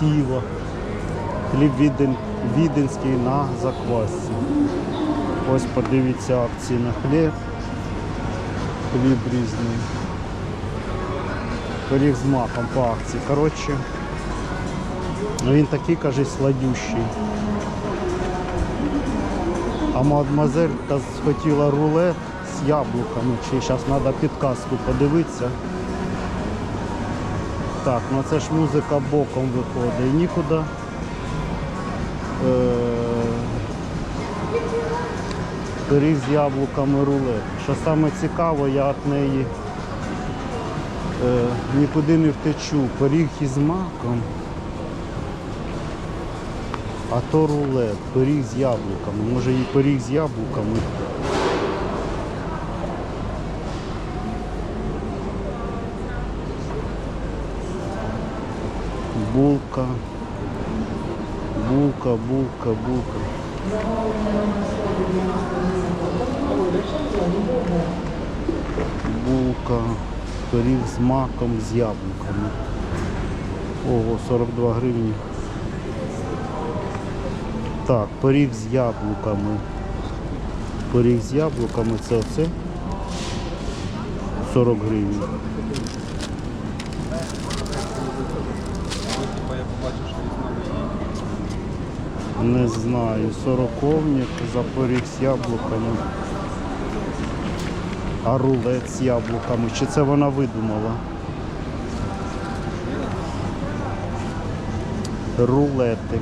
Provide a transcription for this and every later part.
сіва. Хліб віден, віденський на заквасці. Ось подивіться акції на хліб. Хліб різний. Пиріг з маком по акції. Коротше, він такий, каже, сладющий. А мадемуазель та схотіла рулет з яблуками. Чи зараз треба підказку подивитися. Так, ну це ж музика боком виходить. Нікуди. Е, Пиріг з яблуками рулет. Що саме цікаво, я від неї е, нікуди не втечу. Пиріг із маком. А то рулет, пиріг з яблуками. Може і пиріг з яблуками. Булка. Булка, булка, булка. Булка, пиріг з маком, з яблуками. Ого, 42 гривні. Так, пиріг з яблуками. Пиріг з яблуками це оце 40 гривень. Не знаю, сороковник, запоріг з яблуками. А рулет з яблуками. Чи це вона видумала? Рулетик.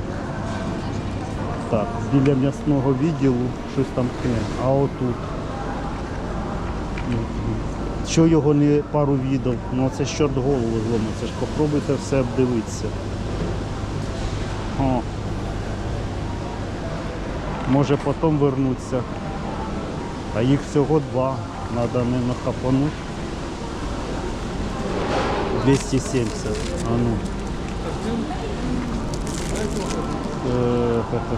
Так, біля м'ясного відділу щось там тхне. А отут. Що його не пару відео? Ну це ж чорт голову зломить. Це ж попробуйте все обдивитися. О. Може потім вернуться. А їх всього два. Надо не нахапануть. 270. А ну. Е, хе-хе.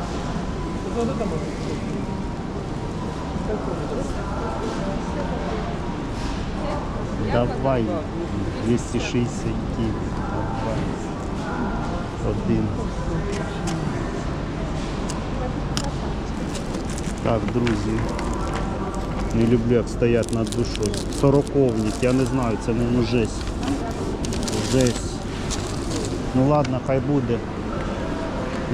Давай 260 Давай. Один. Так, друзі. Не люблю, як стоять над душою. Сороковник, я не знаю, це не жесть. Жесть. Ну ладно, хай буде.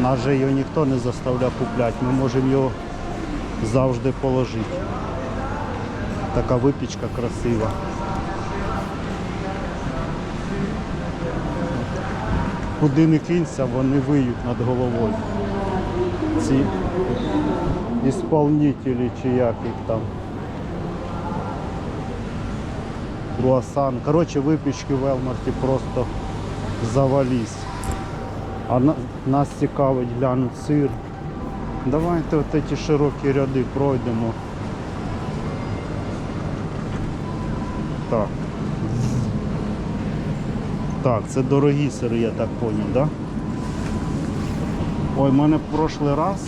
Нас же його ніхто не заставляє купляти, ми можемо його завжди положити. Така випічка красива. Куди не кинься, вони виють над головою. Ці ісполнителі чи як їх там. Круасан. Коротше, випічки в Елмарті просто завались. А на- нас цікавить глянуть сир. Давайте от ці широкі ряди пройдемо. Так. Так, це дорогі сири, я так поняв, да? Ой, в мене в прошлий раз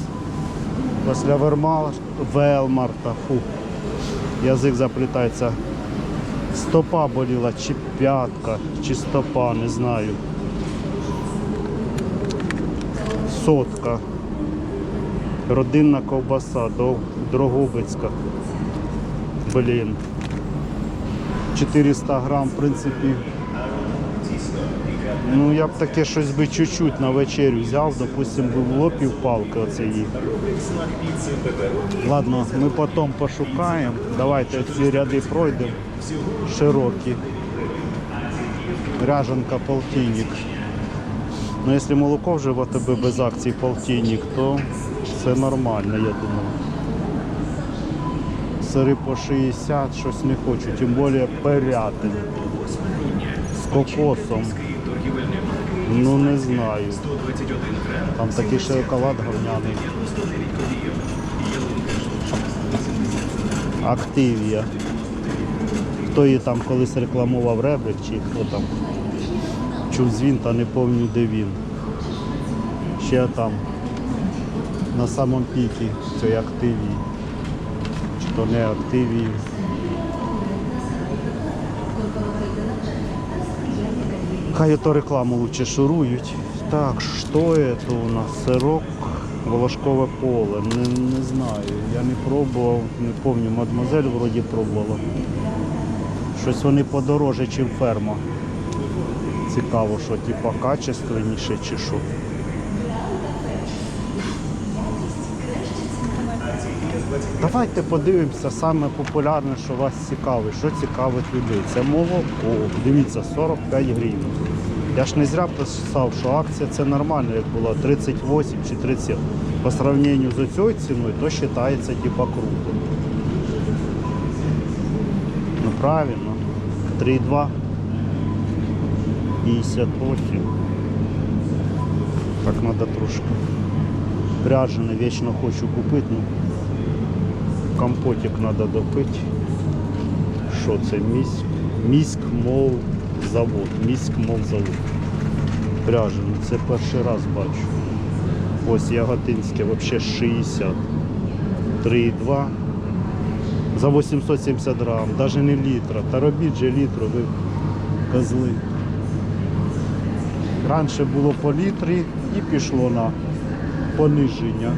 після Вермала, Велмарта, фу, язик заплітається. Стопа боліла, чи п'ятка, чи стопа, не знаю. Сотка. Родинна ковбаса, Дрогобицька. Блін. 400 грам, в принципі. Ну я б таке щось би чуть-чуть на вечерю взяв, допустим, би в лопів палки оце їх. Ладно, ми потім пошукаємо. Давайте ці ряди пройдемо. Широкі. Ряжанка полтинник. Ну якщо молоко вже в АТБ без акцій полтинник, то все нормально, я думаю. Сири по 60, щось не хочу, тим більше перятин. З кокосом. Ну не знаю. Там такий шоколад горняний. Активія. Хто її там колись рекламував Ребрик чи хто там чув дзвін, та не пам'ятаю де він. Ще там на самому пікі цієї активії. Чи то не активії. Хай ото рекламу лучше шурують. Так, что это у нас? Сирок, волошкове поле. Не, не знаю. Я не пробував, не пам'ятаю, мадемуазель вроді пробувала. Щось вони подороже, ніж ферма. Цікаво, що типа качественніше чи що. Давайте подивимося саме популярне, що вас цікавить, що цікавить людей. Це молоко. Дивіться, 45 гривень. Я ж не зря писав, що акція це нормально, як було 38 чи 37. По сравненню з цією ціною, то вважається типа круто. Ну правильно. 3,2. 58. Так треба трошки. Пряжене вічно хочу купити, ну компотик треба допити. Що це? Міськ, міськ мол завод. Міськ мол завод. Пряжене. Це перший раз бачу. Ось яготинське взагалі 60. 3,2 за 870 грам, навіть не літра. Та робіть же літру, ви козли. Раніше було по літрі і пішло на пониження.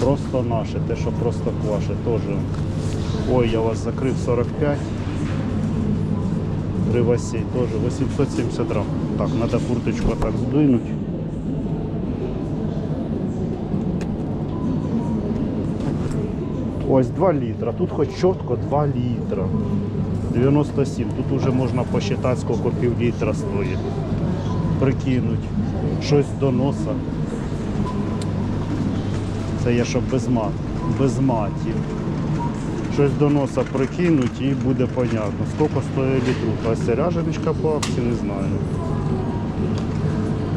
Просто наше, те, що просто кваше, теж. Ой, я вас закрив 45. Кривосей теж 870 грам. Так, треба курточку так здвинути. Ось 2 літра. Тут хоч чітко 2 літра. 97. Тут вже можна посчитати, скільки пів літра стоїть. Прикинуть. Щось до носа. Це я щоб без мат. Без матів. Щось до носа прикинуть і буде понятно. Скільки стоїть літру. А ця по акції не знаю.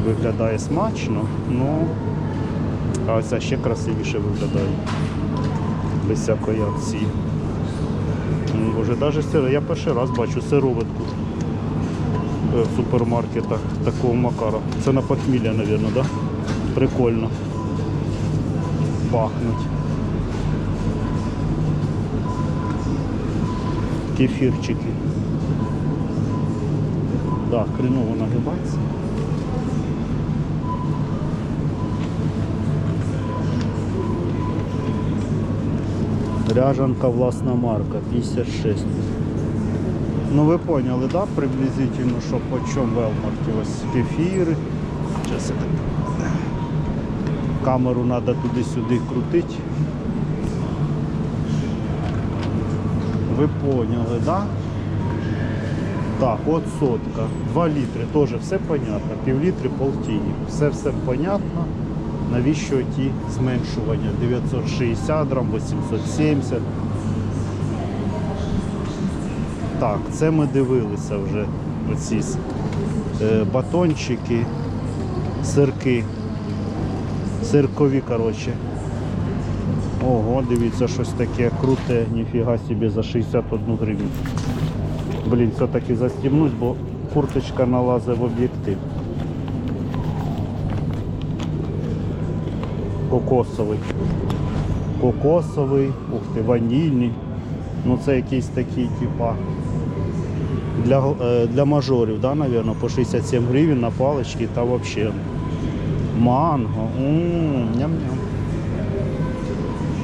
Виглядає смачно, ну а оця ще красивіше виглядає. Без всякої акції. Ну, Боже, навіть сиро. Я перший раз бачу сироватку е, в супермаркетах такого макара. Це на похмілля, мабуть, да? Прикольно. Пахнуть. Кефірчики. Да, хреново нагибається. Ряжанка власна марка 56. Ну ви поняли, да, приблизительно, що по чому в Елмарті ось кефіри. Зараз я так. Камеру треба туди-сюди крутити. Ви поняли, да? Так, от сотка. 2 літри, теж все понятно. Пів літри полтинник. Все все понятно. Навіщо ті зменшування? 960 грам, 870. Так, це ми дивилися вже. Оці е, батончики, сирки. Сиркові, коротше. Ого, дивіться, щось таке круте, ніфіга собі за 61 гривню. Блін, все-таки застібнусь, бо курточка налазить в об'єктив. Кокосовий. Кокосовий, ух ти, ванільний. Ну це якийсь такий, типа. Для, е, для мажорів, да, наверное, по 67 гривень на палички та взагалі. Манго. Ням-ням.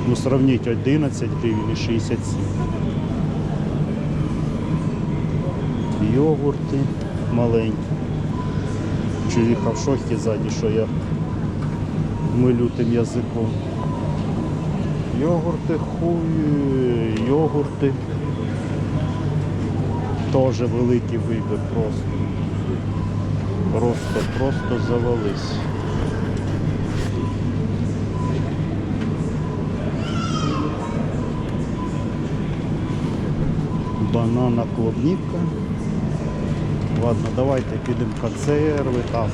Ну, сравніть 11 гривень і 67. Йогурти маленькі. Чоловіка в шокі ззаді, що я милю тим язиком. Йогурти хуй, йогурти. Теж великий вибір просто. Просто, просто завались. Банана клубника. Ладно, давайте підемо консерви там.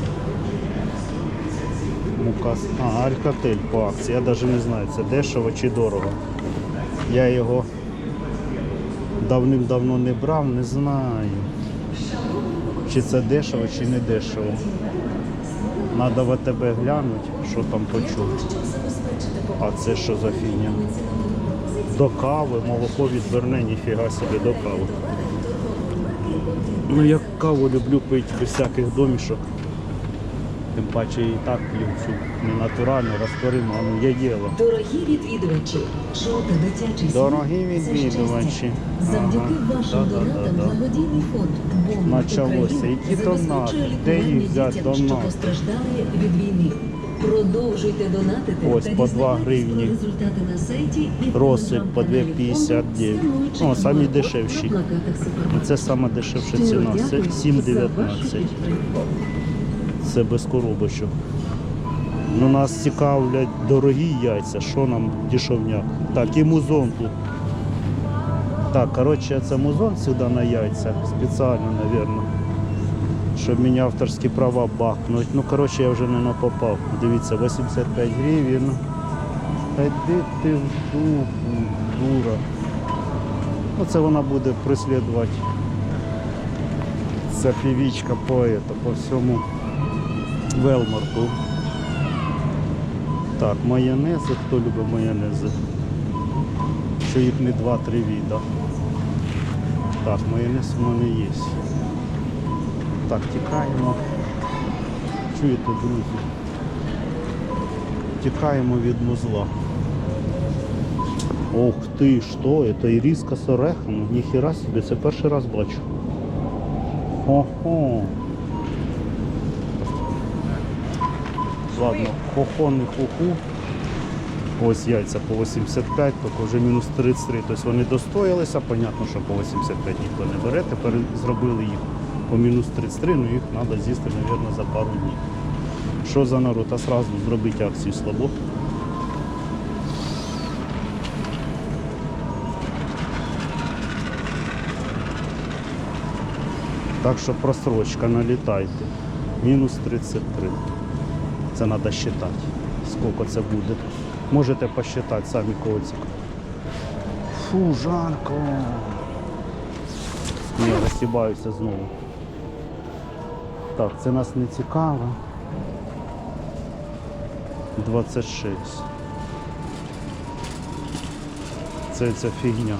Мукас. А, алькатель по акції. Я навіть не знаю, це дешево чи дорого. Я його давним-давно не брав, не знаю. Чи це дешево, чи не дешево. Надо в тебе глянути, що там почути. А це що за фігня? До кави, молоко відверне, ніфіга собі до кави. Ну я каву люблю пити без всяких домішок. Тим паче і так п'ю цю ненатуральну, розтворимо, ну є діло. Дорогі відвідувачі, шоу та дитячий Дорогі відвідувачі. Завдяки вашим донатам благодійний фонд «Бомба Началося. України» Які донати? Де їх взяти дітям, що донати? постраждали від війни. Продовжуйте донатити Ось та по два дізнавайтесь гривні. результати на сайті і Розсип по телеграм-каналі 2,59. фонду, Ну, самі дешевші. Це саме дешевша ціна. Це дякую за вашу 7,19. Це без коробочок. Ну, нас цікавлять дорогі яйця, що нам дешевняк. Так, і музон тут. Так, коротше, це музон сюди на яйця. Спеціально, мабуть. Щоб мені авторські права бахнуть. Ну, коротше, я вже не напопав. Дивіться, 85 гривень. Та йди ти в дупу, дура. Ну, це вона буде прислідувати. Це півічка по, по всьому Велмарту. Так, майонези, хто любить майонези? Що їх не 2-3 віда. Так, майонез у мене є. Так, тікаємо. Чуєте, друзі? Тікаємо від музла. Ох ти, що? Це іріска з орехом? Ніхіра собі, це перший раз бачу. Ого. Ладно, хохо не хуху. Ось яйця по 85, тільки вже мінус 33. Тобто вони достоялися, понятно, що по 85 ніхто не бере. Тепер зробили їх по мінус 33, ну їх треба з'їсти, мабуть, за пару днів. Що за народ? А сразу зробити акцію слабо. Так що просрочка, налітайте. Мінус 33. Це треба вважати. Скільки це буде. Можете посчитати самі кого. Фу, жарко. Ні, розсібаюся знову. Так, це нас не цікаво. 26. Це ця фігня.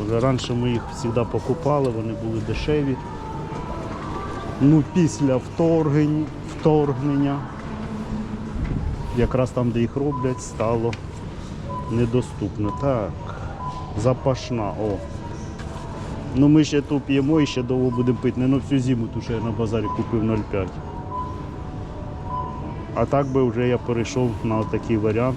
Вже раніше ми їх завжди покупали, вони були дешеві. Ну, після вторгнення, вторгнення, якраз там, де їх роблять, стало недоступно. Так, запашна, о. Ну ми ще ту п'ємо і ще довго будемо пити. Не на всю зиму, тому що я на базарі купив 0,5. А так би вже я перейшов на такий варіант,